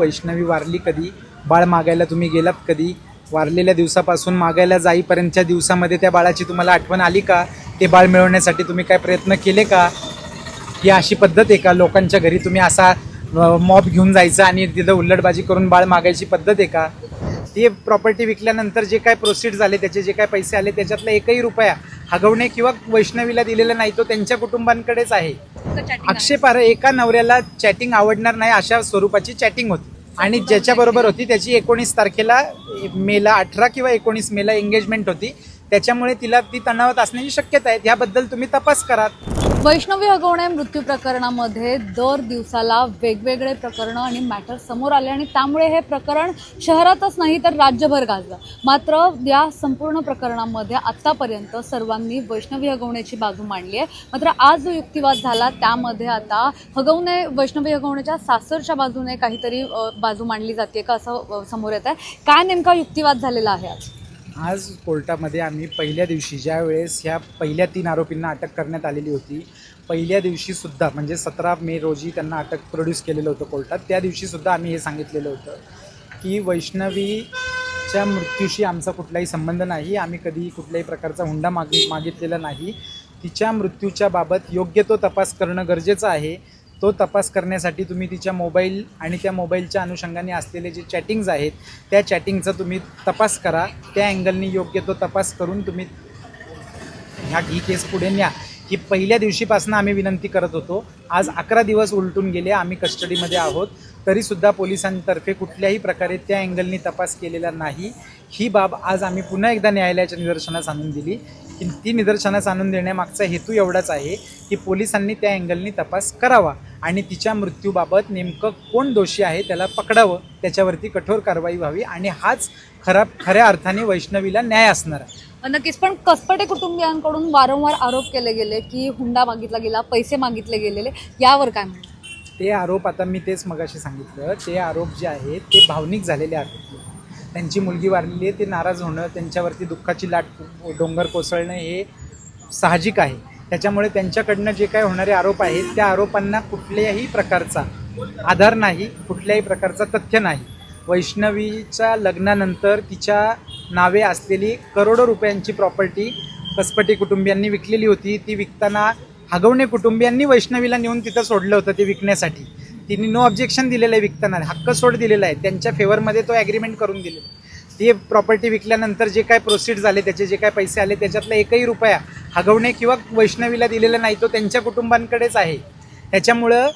वैष्णवी वारली कधी? बाळ मागायला तुम्ही गेलात कधी? वारलेल्या दिवसापासून मागायला जाईपर्यंतच्या दिवसामध्ये त्या बाळाची तुम्हाला आठवण आली का? ते बाळ मिळवण्यासाठी तुम्ही काय प्रयत्न केले का? ही अशी पद्धत आहे का? लोकांच्या घरी तुम्ही असा मॉब घेऊन जायचं आणि तिथं उल्लडबाजी करून बाळ मागायची पद्धत आहे का? ते प्रॉपर्टी विकल्यानंतर जे काय प्रोसीड झाले त्याचे जे काय पैसे आले त्याच्यातला एकही रुपया हगवणे किंवा वैष्णवीला दिलेला नाही तो त्यांच्या कुटुंबांकडेच आहे. आक्षेपार्ह एका नवऱ्याला चॅटिंग आवडणार नाही अशा स्वरूपाची चॅटिंग होती. आणि ज्याच्याबरोबर होती त्याची एकोणीस तारखेला मेला अठरा किंवा एकोणीस मेला एंगेजमेंट होती. त्याच्यामुळे तिला ती तणावात असण्याची शक्यता आहे. याबद्दल तुम्ही तपास करा वैष्णवी हगवणे मृत्यू प्रकरणामध्ये दर दिवसाला वेगवेगळे प्रकरणं आणि मॅटर समोर आले आणि त्यामुळे हे प्रकरण शहरातच नाही तर राज्यभर गाजलं. मात्र या संपूर्ण प्रकरणामध्ये आत्तापर्यंत सर्वांनी वैष्णवी हगवण्याची बाजू मांडली आहे. मात्र आज जो युक्तिवाद झाला त्यामध्ये आता हगवणे वैष्णवी हगवण्याच्या सासरच्या बाजूने काहीतरी बाजू मांडली जाते का असं समोर येत आहे काय नेमका युक्तिवाद झालेला आहे आज? आज कोर्टामध्ये आम्ही पहिल्या दिवशी ज्या वेळेस ह्या पहिल्या तीन आरोपींना अटक करण्यात आलेली होती पहिल्या दिवशीसुद्धा म्हणजे सतरा मे रोजी त्यांना अटक प्रोड्यूस केलेलं होतं कोर्टात त्या दिवशीसुद्धा आम्ही हे सांगितलेलं होतं की वैष्णवीच्या मृत्यूशी आमचा कुठलाही संबंध नाही आम्ही कधी कुठल्याही प्रकारचा हुंडा माग मागितलेला नाही. तिच्या मृत्यूच्या बाबत योग्य तो तपास करणं गरजेचं आहे. तो तपास करण्यासाठी तुम्ही तिच्या मोबाईल आणि त्या मोबाईलच्या अनुषंगाने असलेले जे चॅटिंग्ज आहेत त्या चॅटिंगचा तुम्ही तपास करा. त्या अँगलनी योग्य तो तपास करून तुम्ही ह्या ही केस पुढे न्या. ही पहिल्या दिवशीपासून आम्ही विनंती करत होतो आज अकरा दिवस उलटून गेले आम्ही कस्टडीमध्ये आहोत. तरीसुद्धा पोलिसांतर्फे कुठल्याही प्रकारे त्या अँगलनी तपास केलेला नाही. ही बाब आज आम्ही पुन्हा एकदा न्यायालयाच्या निदर्शनास आणून दिली. की ती निदर्शनास आणून देण्यामागचा हेतू एवढाच आहे की पोलिसांनी त्या अँगलनी तपास करावा आणि तिच्या मृत्यूबाबत नेमकं कोण दोषी आहे त्याला पकडावं त्याच्यावरती कठोर कारवाई व्हावी आणि हाच खरा खऱ्या अर्थाने वैष्णवीला न्याय असणार आहे. नक्कीच. पण कसपटे कुटुंबियांकडून वारंवार आरोप केले गेले की हुंडा मागितला गेला पैसे मागितले गेलेले. यावर काय म्हणतात ते आरोप आता मी तेच मगाशी सांगितलं. ते आरोप जे आहेत ते भावनिक झालेले आहेत. त्यांची मुलगी वारलेली आहे ते नाराज होणं त्यांच्यावरती दुःखाची लाट डोंगर कोसळणं हे साहजिक आहे. त्याच्यामुळे त्यांच्याकडनं जे काय होणारे आरोप आहेत त्या आरोपांना कुठल्याही प्रकारचा आधार नाही कुठल्याही प्रकारचा तथ्य नाही. वैष्णवीच्या लग्नानंतर तिच्या नावे असलेली करोडो रुपयांची प्रॉपर्टी कसपटे कुटुंबियांनी विकलेली होती. ती विकताना हगवणे कुटुंबियांनी वैष्णवीला नेऊन तिथं सोडलं होतं ते विकण्यासाठी. तिने नो ऑब्जेक्शन दिलेलं आहे विकताना. हक्क सोड दिलेला आहे. त्यांच्या फेवरमध्ये तो ॲग्रीमेंट करून दिले ते प्रॉपर्टी विकल्यानंतर जे काय प्रोसीड झाले त्याचे जे काय पैसे आले त्याच्यातला एकही रुपया हगवणे किंवा वैष्णवीला दिलेला नाही तो त्यांच्या कुटुंबांकडेच आहे. त्याच्यामुळं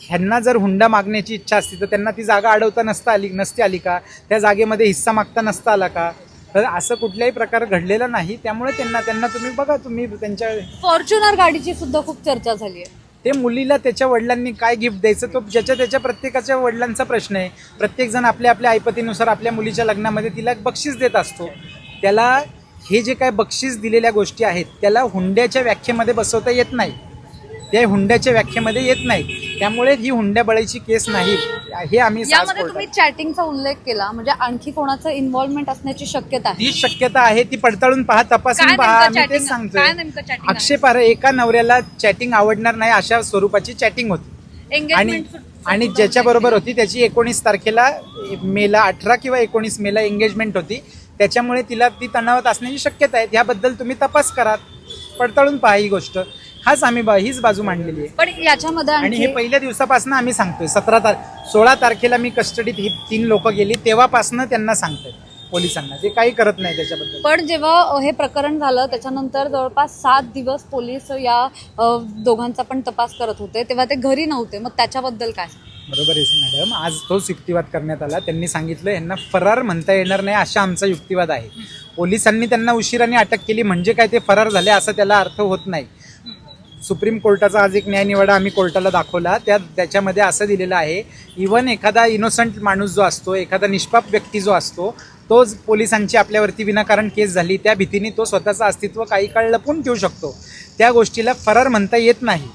ह्यांना जर हुंडा मागण्याची इच्छा असती तर त्यांना ती जागा अडवता नसता आली नसती आली का? त्या जागेमध्ये हिस्सा मागता नसता आला का? तर असं कुठल्याही प्रकार घडलेला नाही. त्यामुळे त्यांना त्यांना तुम्ही बघा तुम्ही त्यांच्या फॉर्च्युनर गाडीची सुद्धा खूप चर्चा झाली आहे. ते मुलीला त्याच्या वडिलांनी काय गिफ्ट द्यायचं तो ज्याच्या त्याच्या प्रत्येकाच्या वडिलांचा प्रश्न आहे. प्रत्येकजण आपल्या आपल्या ऐपतीनुसार आपल्या मुलीच्या लग्नामध्ये तिला बक्षीस देत असतो. त्याला हे जे काय बक्षीस दिलेल्या गोष्टी आहेत त्याला हुंड्याच्या व्याख्येमध्ये बसवता येत नाही. त्या हुंड्याच्या व्याख्येमध्ये येत नाही. त्यामुळे ही हुंड्याबळीची केस नाही. हे आम्ही यामध्ये तुम्ही चॅटिंगचा उल्लेख केला म्हणजे आणखी कोणाचं इन्व्हॉल्वमेंट असण्याची शक्यता आहे? ती शक्यता आहे ती पडताळून पहा तपासून पहा आम्ही तेच सांगतोय? आक्षेपार्ह एका नवऱ्याला चॅटिंग आवडणार नाही अशा स्वरूपाची चॅटिंग होती. आणि आणि ज्याच्या बरोबर होती त्याची एकोणीस तारखेला मेला अठरा किंवा एकोणीस मेला एंगेजमेंट होती. त्याच्यामुळे तिला ती तणावात असण्याची शक्यता आहे. याबद्दल तुम्ही तपास करा पडताळून पहा ही गोष्ट. हाच आम्ही हीच बाजू मांडलेली आहे. पण याच्यामध्ये आणि हे आणखी पहिल्या दिवसापासून आम्ही सांगतोय. सतरा तार सोळा तारखेला मी कस्टडीत ही तीन लोक गेली. तेव्हापासून त्यांना सांगतोय पोलिसांना. ते काही करत नाही त्याच्याबद्दल. पण जेव्हा अ, हे प्रकरण झालं त्याच्यानंतर जवळपास सात दिवस पोलीस या अ, दोघांचा पण तपास करत होते. तेव्हा ते घरी नव्हते. मग त्याच्याबद्दल काय? बरोबर आहे मॅडम. आज तोच युक्तिवाद करण्यात आला. त्यांनी सांगितलं यांना फरार म्हणता येणार नाही असा आमचा युक्तिवाद आहे. पोलिसांनी त्यांना उशिराने अटक केली. म्हणजे काय ते फरार झाले असं त्याला अर्थ होत नाही. सुप्रीम कोर्टाचा आज एक न्यायनिवाडा आम्ही कोर्टाला दाखवला. त्या त्याच्यामध्ये असं दिलेलं आहे इवन एखादा इनोसंट माणूस जो असतो एखादा निष्पाप व्यक्ती जो असतो तोच पोलिसांची आपल्यावरती विनाकारण केस झाली त्या भीतीने तो स्वतःचं अस्तित्व काही काळ लपून ठेवू शकतो. त्या गोष्टीला फरार म्हणता येत नाही.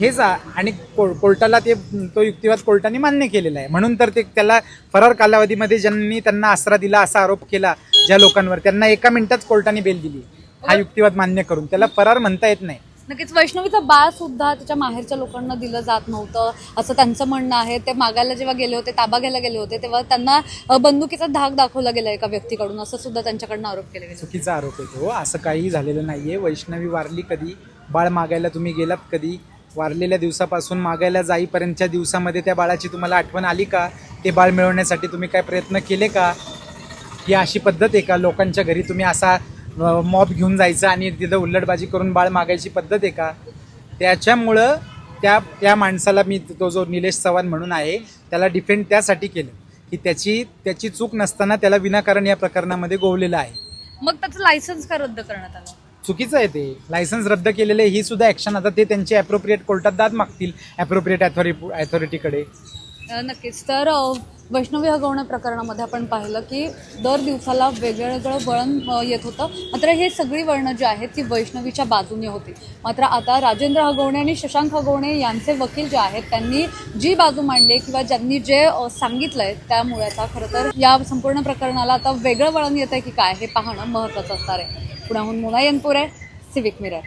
हेच आणि को- कोर्टाला ते तो युक्तिवाद कोर्टाने मान्य केलेला आहे. म्हणून तर ते त्याला फरार कालावधीमध्ये ज्यांनी त्यांना आसरा दिला असा आरोप केला ज्या लोकांवर त्यांना एका मिनिटात कोर्टाने बेल दिली. हा युक्तिवाद मान्य करून त्याला फरार म्हणता येत नाही. नक्कीच वैष्णवीचं बाळ सुद्धा त्याच्या माहेरच्या लोकांना दिलं जात नव्हतं असं त्यांचं म्हणणं आहे. ते मागायला जेव्हा गेले होते ताबा घ्यायला गेले होते तेव्हा त्यांना बंदुकीचा धाक दाखवला गेला एका व्यक्तीकडून. असं सुद्धा त्यांच्याकडनं आरोप केले गेले. चुकीचा आरोप येतो असं काही झालेलं नाहीये. वैष्णवी वारली कधी? बाळ मागायला तुम्ही गेलात कधी? वारलेल्या दिवसापासून मागायला जाईपर्यंतच्या दिवसामध्ये त्या बाळाची तुम्हाला आठवण आली का? ते बाळ मिळवण्यासाठी तुम्ही काय प्रयत्न केले का? ही अशी पद्धत आहे का? लोकांच्या घरी तुम्ही असा मॉब घेऊन जायचं आणि तिथं उल्लडबाजी करून बाळ मागायची पद्धत आहे का? त्याच्यामुळं त्या त्या माणसाला मी तो जो निलेश चव्हाण म्हणून आहे त्याला डिफेंड त्यासाठी केलं. की त्याची त्याची चूक नसताना त्याला विनाकारण या प्रकरणामध्ये गोवलेलं आहे. मग त्याचं लायसन्स का रद्द करण्यात आलं? चुकीचं आहे ते. लायसन्स रद्द केलेले ही सुद्धा ॲक्शन आता ते त्यांचे ॲप्रोप्रिएट कोर्टात दाद मागतील ॲप्रोप्रिएट अथॉरि अथॉरिटीकडे नक्कीच. तर वैष्णवी हगवणं प्रकरणामध्ये आपण पाहिलं की दर दिवसाला वेगळं वेगळं वळण येत होतं. मात्र हे सगळी वळणं जी आहेत ती वैष्णवीच्या बाजूने होती. मात्र आता राजेंद्र हगवणे आणि शशांक हगवणे यांचे वकील जे आहेत त्यांनी जी बाजू मांडली किंवा ज्यांनी जे सांगितलं सांगितलंय त्यामुळे आता खरं तर या संपूर्ण प्रकरणाला आता वेगळं वळण येत आहे की काय हे पाहणं महत्त्वाचं असणार आहे. पुण्याहून मुना येनपुरे सिविक मिरर.